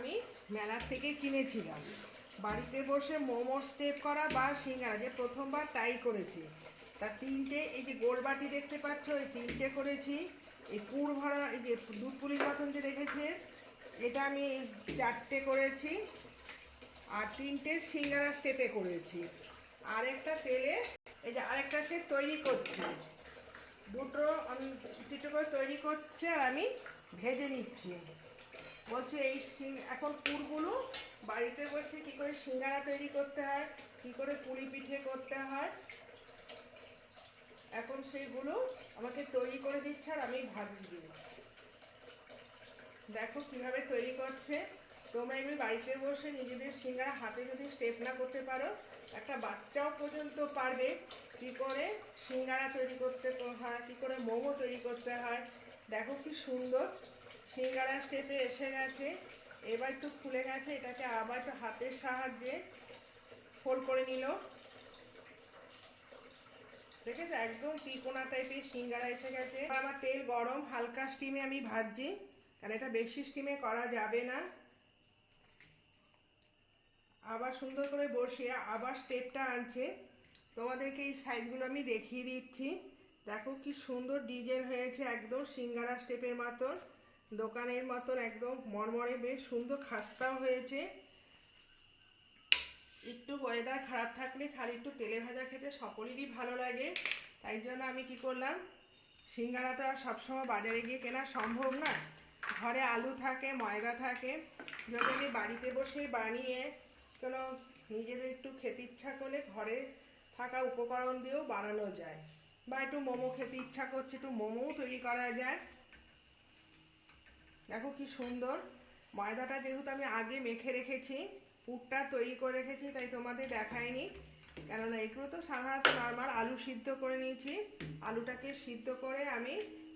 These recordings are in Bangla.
আমি মেলার থেকে কিনেছিলাম। বাড়িতে বসে মোমো স্টেপ করা বা সিঙ্গারা যে প্রথমবার ট্রাই করেছি। তার তিনটে, এই যে গোলবাটি দেখতে পাচ্ছ, এই তিনটে করেছি। এই পুর ভরা, এই যে দুধ পুলির মতন যে দেখেছে এটা আমি চারটে করেছি। আর তিনটে সিঙ্গারা স্টেপে করেছি। আরেকটা তেলে, এই যে আরেকটা সে তৈরি করছি। দুটো দুটো করে তৈরি করছে আর আমি ভেজে নিচ্ছি। বলছে এই সিং- এখন পুরগুলো বাড়িতে বসে কি করে সিঙ্গারা তৈরি করতে হয়, কি করে পুলি পিঠে করতে হয়। এখন সেইগুলো আমাকে তৈরি করে দিচ্ছে আর আমি ভাজছি দেখো কীভাবে তৈরি করছে। তোমরা এগুলি বাড়িতে বসে নিজেদের সিঙ্গারা হাতে যদি স্টেপ না করতে পারো, একটা বাচ্চাও পর্যন্ত পারবে কি করে সিঙ্গারা তৈরি করতে হয়, কি করে মোমো তৈরি করতে হয়। দেখো কি সুন্দর। সিঙ্গারা স্টেপে এসে গেছে। এবার একটু খুলে গেছে, এটাকে আবার একটু হাতের সাহায্যে ফোল্ড করে নিল। দেখেছ? একদম তিকোনা টাইপের সিঙ্গারা এসে গেছে। আমার তেল গরম, হালকা স্টিমে আমি ভাজছি। কারণ এটা বেশি স্টিমে করা যাবে না। আবার সুন্দর করে বসিয়ে আবার স্টেপটা আনছে। তোমাদেরকে এই সাইজগুলো আমি দেখিয়ে দিচ্ছি। দেখো কি সুন্দর ডিজাইন হয়েছে একদম সিঙ্গারা স্টেপের মতন। দোকানের মতন একদম মরমরে বেশ সুন্দর খাস্তাও হয়েছে। একটু ওয়েদার খারাপ থাকলে খালি একটু তেলে ভাজা খেতে সকলেরই ভালো লাগে। তাই জন্য আমি কি করলাম, সিঙ্গারাটা সবসময় বাজারে গিয়ে কেনা সম্ভব না। ঘরে আলু থাকে, ময়দা থাকে, যদি আমি বাড়িতে বসে বানিয়ে কোনো নিজেদের একটু খেতে ইচ্ছা করলে ঘরে থাকা উপকরণ দিয়েও বানানো যায়। বা একটু মোমো খেতে ইচ্ছা করছে, একটু মোমোও তৈরি করা যায়। দেখো কি সুন্দর। ময়দাটা যেহেতু আমি আগে মেখে রেখেছি, পুরটা তৈরি করে রেখেছি, তাই তোমাদের দেখায়নি কেননা এগুলো তো সাধারণত নর্মাল আলু সিদ্ধ করে নিয়েছি। আলুটাকে সিদ্ধ করে আমি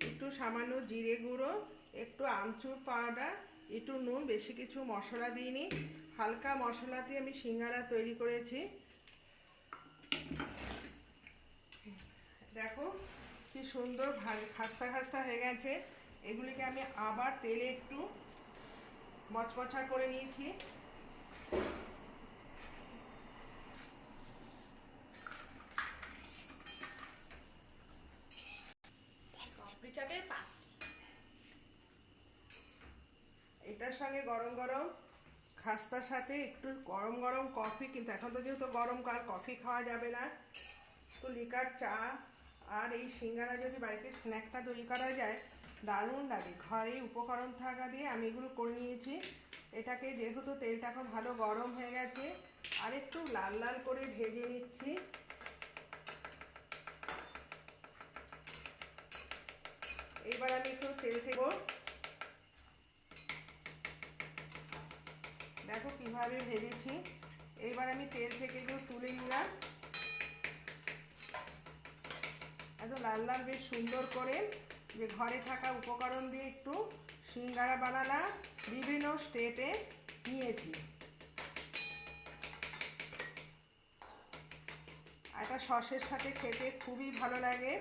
একটু সামান্য জিরে গুঁড়ো, একটু আমচুর পাউডার, একটু নুন, বেশি কিছু মশলা দিইনি। হালকা মশলা দিয়ে আমি সিঙ্গারা তৈরি করেছি। দেখো কি সুন্দর খাস্তা খাস্তা হয়ে গেছে। এগুলিকে আমি আবার তেলে একটু মচমচা করে নিয়েছি। এটার সঙ্গে গরম গরম খাস্তার সাথে একটু গরম গরম কফি কিন্তু এখন তো যেহেতু গরমকাল কফি খাওয়া যাবে না। তো লিকার চা আর এই সিঙ্গারা যদি বাড়িতে স্ন্যাকটা তৈরি করা যায় দারুণ লাগে। ঘরে উপকরণ থাকা দিয়ে আমি এগুলো করে নিয়েছি। এটাকে যেহেতু তেলটা এখন ভালো গরম হয়ে গেছে, আর একটু লাল লাল করে ভেজে নিচ্ছি। এবার আমি একটু তেল থেকে দেখো কীভাবে ভেজেছি। এবার আমি তেল থেকে এগুলো তুলে নিলাম। একদম লাল লাল বেশ সুন্দর করে যে ঘরে থাকা উপকরণ দিয়ে একটু সিঙ্গারা বানালাম বিভিন্ন স্টেপে নিয়েছি। এটা সসের সাথে খেতে খুবই ভালো লাগে।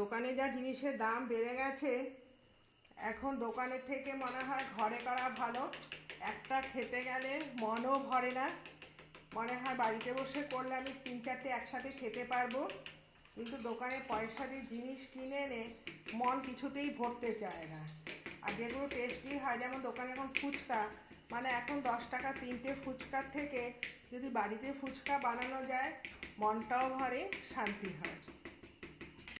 দোকানে যা জিনিসের দাম বেড়ে গেছে, এখন দোকানের থেকে মনে হয় ঘরে করা ভালো। একটা খেতে গেলে মনও ভরে না। মনে হয় বাড়িতে বসে করলে আমি তিন চারটে একসাথে খেতে পারব। কিন্তু দোকানে পয়সা দিয়ে জিনিস কিনে এনে মন কিছুতেই ভরতে চায় না। আর যেগুলো টেস্টি হয়, যেমন দোকানে এখন ফুচকা মানে এখন দশ টাকা তিনটে ফুচকার থেকে যদি বাড়িতে ফুচকা বানানো যায়, মনটাও ভরে, শান্তি হয়।